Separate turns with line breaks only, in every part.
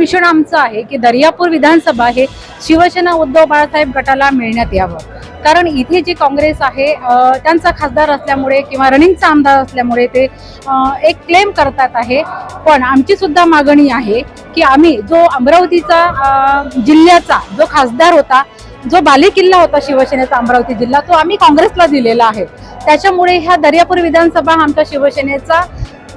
Mission आमचं आहे की दर्यापूर विधानसभा हे शिवसेना उद्धव बाळासाहेब गटाला मिळण्यात यावं. कारण इथे जे काँग्रेस आहे त्यांचा खासदार असल्यामुळे किंवा रनिंगचा आमदार असल्यामुळे ते एक क्लेम करतात आहे. पण आमची सुद्धा मागणी आहे की आम्ही जो अमरावतीचा जिल्ह्याचा जो खासदार होता जो बालेकिल्ला होता शिवसेनेचा अमरावती जिल्हा तो आम्ही काँग्रेसला दिलेला आहे. त्याच्यामुळे ह्या दर्यापूर विधानसभा आमच्या शिवसेनेचा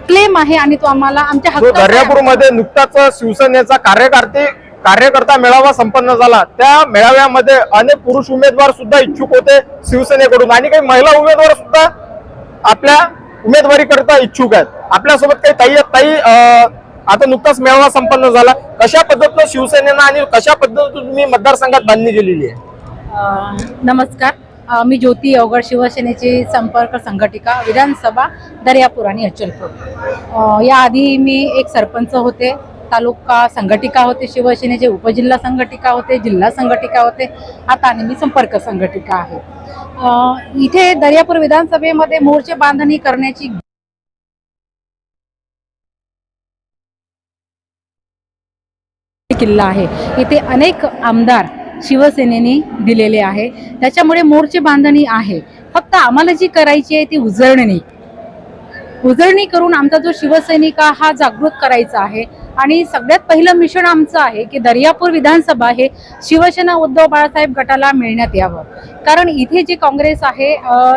क्लेम आहे आणि तो आम्हाला आमच्या आहे.
दर्यापूरमध्ये नुकताच शिवसेनेचा कार्यकर्ते कार्यकर्ता मेळावा संपन्न झाला. त्या मेळाव्यामध्ये अनेक पुरुष उमेदवार सुद्धा इच्छुक होते शिवसेनेकडून. आणि काही महिला उमेदवार सुद्धा आपल्या उमेदवारी करता इच्छुक आहेत. आपल्यासोबत काही ताई आहेत. ताई आता नुकताच मेळावा संपन्न झाला. कशा पद्धतीनं शिवसेनेनं आणि कशा पद्धतीने तुम्ही मतदारसंघात बांधणी केलेली आहे?
नमस्कार. मी ज्योती अवघड शिवसेनेची संपर्क संघटिका विधानसभा दर्यापूर आणि अचलपूर. याआधी मी एक सरपंच होते तालुका संघटिका होते शिवसेनेचे उपजिल्हा संघटिका होते जिल्हा संघटिका होते आता आणि मी संपर्क संघटिका आहे. इथे दर्यापूर विधानसभेमध्ये मोर्चे बांधणी करण्याची किल्ला आहे. इथे अनेक आमदार शिवसेनेने दिलेले आहे. त्याच्यामुळे मोर्चे बांधणी आहे. फक्त आम्हाला जी करायची आहे ती उजळणी. उजळणी करून आमचा जो शिवसैनिक हा जागृत करायचा आहे. आणि सगळ्यात पहिलं मिशन आमचं आहे की दर्यापूर विधानसभा हे शिवसेना उद्धव बाळासाहेब गटाला मिळण्यात यावं. कारण इथे जे काँग्रेस आहे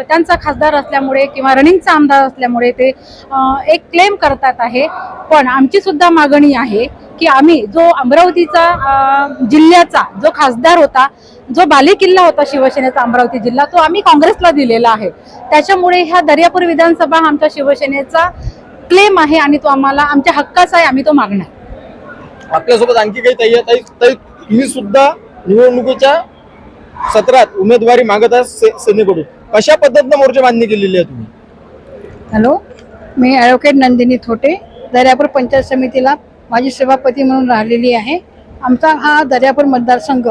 त्यांचा खासदार असल्यामुळे किंवा रनिंगचा आमदार असल्यामुळे ते एक क्लेम करतात आहे. पण आमची सुद्धा मागणी आहे की आम्ही जो अमरावतीचा जिल्ह्याचा जो खासदार होता जो बालेकिल्ला होता शिवसेनेचा अमरावती जिल्हा तो आम्ही काँग्रेसला दिलेला आहे. त्याच्यामुळे ह्या दर्यापूर विधानसभा आमच्या शिवसेनेचा क्लेम आहे आणि तो आम्हाला आमच्या हक्काचा आहे आम्ही तो मागणार.
आपल्यासोबत आणखी काही ताई ताई ताई तुम्ही सुद्धा निवडणुकीच्या सत्रात उमेदवारी मागत आहात से- सेनेकडून. कशा पद्धतीनं मोर्चे बांधणी केलेली आहे तुम्ही?
हॅलो मी ॲडव्होकेट नंदिनी थोटे दर्यापूर पंचायत समितीला माझी सभापती म्हणून राहिलेली आहे. आमचा हा दर्यापूर मतदारसंघ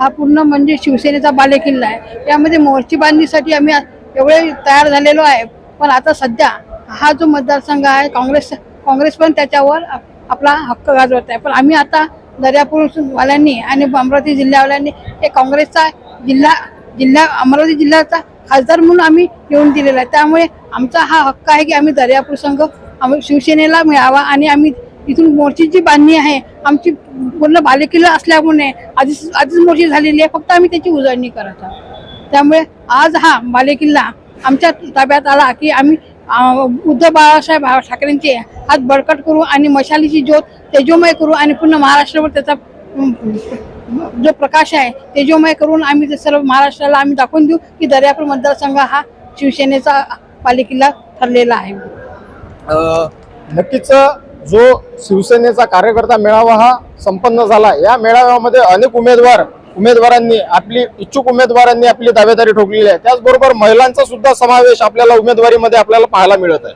हा पूर्ण म्हणजे शिवसेनेचा बालेकिल्ला आहे. यामध्ये मोर्ची बांधणीसाठी आम्ही आ- एवढे तयार झालेलो आहे. पण आता सध्या हा जो मतदारसंघ आहे काँग्रेस काँग्रेस पण त्याच्यावर आपला हक्क गाजवत आहे. पण आम्ही आता दर्यापूर वाल्यांनी आणि अमरावती जिल्ह्यावाल्यांनी हे काँग्रेसचा जिल्हा जिल्हा अमरावती जिल्ह्याचा खासदार म्हणून आम्ही निवडून दिलेला आहे. त्यामुळे आमचा हा हक्क आहे की आम्ही दर्यापूर संघ आम्ही शिवसेनेला मिळावा आणि आम्ही इथून मोर्चीची बांधणी आहे. आमची पूर्ण बालेकिल्ला असल्यामुळे आधीच आधीच मोर्ची झालेली आहे. फक्त आम्ही त्याची उजळणी करत आहोत. त्यामुळे आज हा बालेकिल्ला आमच्या ताब्यात आला की आम्ही उद्धव बाळासाहेब ठाकरेंचे हात बळकट करू आणि मशालीची ज्योत तेजोमय करू आणि पूर्ण महाराष्ट्रावर त्याचा जो प्रकाश आहे तेजोमय करून आम्ही ते सर्व महाराष्ट्राला आम्ही दाखवून देऊ की दर्यापूर मतदारसंघ हा शिवसेनेचा पालिकेला ठरलेला आहे.
नक्कीच जो शिवसेनेचा कार्यकर्ता मेळावा हा संपन्न झाला. या मेळाव्यामध्ये अनेक उमेदवार उमेदवारांनी आपली इच्छुक उमेदवारांनी आपली दावेदारी ठोकलेली आहे. त्याचबरोबर महिलांचा सुद्धा समावेश आपल्याला उमेदवारीमध्ये आपल्याला पाहायला मिळत आहे.